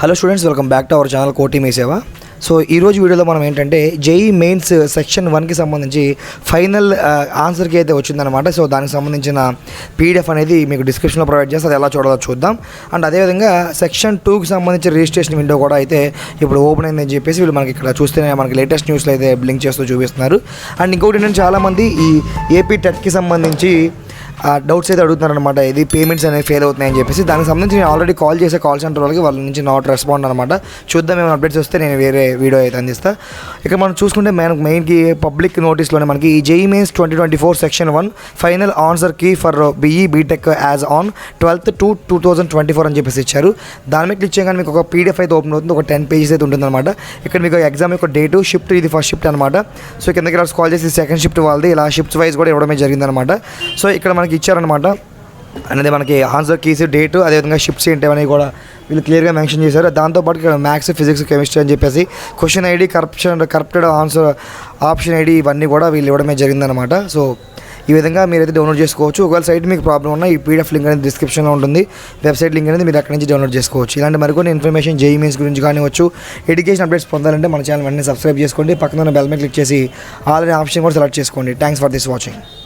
Hello students welcome back to our channel Koti మీ సేవ so ఈరోజు వీడియోలో మనం ఏంటంటే జేఈ మెయిన్స్ సెక్షన్ వన్కి సంబంధించి ఫైనల్ ఆన్సర్కి uh, అయితే వచ్చిందనమాట సో దానికి సంబంధించిన పీడిఎఫ్ అనేది మీకు డిస్క్రిప్షన్లో ప్రొవైడ్ చేస్తే అది ఎలా చూడాలో చూద్దాం. అండ్ అదేవిధంగా సెక్షన్ టూకి సంబంధించిన రిజిస్ట్రేషన్ విండో కూడా అయితే ఇప్పుడు ఓపెన్ అయిందని చెప్పేసి వీళ్ళు మనకి ఇక్కడ చూస్తేనే మనకి లేటెస్ట్ న్యూస్లో అయితే బ్లింక్ చేస్తూ చూపిస్తున్నారు. అండ్ ఇంకోటి ఏంటంటే చాలామంది ఈ ఏపీ టెట్కి సంబంధించి డౌట్స్ అయితే అడుగుతున్నారనమాట ఇది పేమెంట్స్ అనేవి ఫెయిల్ అవుతున్నాయని చెప్పేసి. దానికి సంబంధించి నేను ఆల్రెడీ కాల్ చేసే కాల్ సెంటర్ వాళ్ళకి వాళ్ళ నుంచి నాట్ రెస్పాండ్ అనమాట చూద్దాం ఏమైనా అప్డేట్స్ వస్తే నేను వేరే వీడియో అయితే అందిస్తా. ఇక మనం చూసుకుంటే మనకు మెయిన్కి పబ్లిక్ నోటీస్లోనే మనకి ఈ JEE mains twenty twenty four section one final answer key for BE BTech as on twelfth two two thousand twenty four అని చెప్పేసి ఇచ్చారు. దాని మీద క్లిక్ చేయగానే మీకు ఒక పీడిఎఫ్ అయితే ఓపెన్ అవుతుంది. ఒక టెన్ పేజెస్ అయితే ఉంటుందన్నమాట. ఇక్కడ మీకు ఎగ్జామ్ యొక్క డేటు షిఫ్ట్ ఇది ఫస్ట్ షిఫ్ట్ అనమాట సో కిందకి రాసి కాల్ చేసి సెకండ్ షిఫ్ట్ వాళ్ళది. ఇలా షిఫ్ట్స్ వైజ్ కూడా ఇవ్వడమే జరిగిందనమాట సో ఇక్కడ మనకి ఇచ్చారనమాట అనేది మనకి ఆన్సర్ కీస్ డేటు అదేవిధంగా షిప్స్ ఏంటి అనేవి కూడా వీళ్ళు క్లియర్గా మెన్షన్ చేశారు. దాంతోపాటు ఇక్కడ మ్యాథ్స్ ఫిజిక్స్ కెమిస్ట్రీ అని చెప్పేసి question ID corruption corrupted answer option ID ఇవన్నీ కూడా వీళ్ళు ఇవ్వడమే జరిగిందనమాట సో ఈ విధంగా మీరైతే డౌన్లోడ్ చేసుకోవచ్చు. ఒకవేళ సైట్ మీకు ప్రాబ్లం ఉన్నా ఈ పీడిఎఫ్ లింక్ అనేది డిస్క్రిప్షన్లో ఉంటుంది. వెబ్సైట్ లింక్ అనేది మీరు అక్కడి నుంచి డౌన్లోడ్ చేసుకోవచ్చు. ఇలాంటి మరికొన్ని ఇన్ఫర్మేషన్ జేఈ మీన్స్ గురించి కానివచ్చు ఎడ్యుకేషన్ అప్డేట్స్ పొందాలంటే మన ఛానల్ వెంటనే సబ్స్క్రైబ్ చేసుకోండి. పక్కన బెల్ మీద క్లిక్ చేసి ఆల్రెడీ ఆప్షన్ కూడా సెలెక్ట్ చేసుకోండి. Thanks for this watching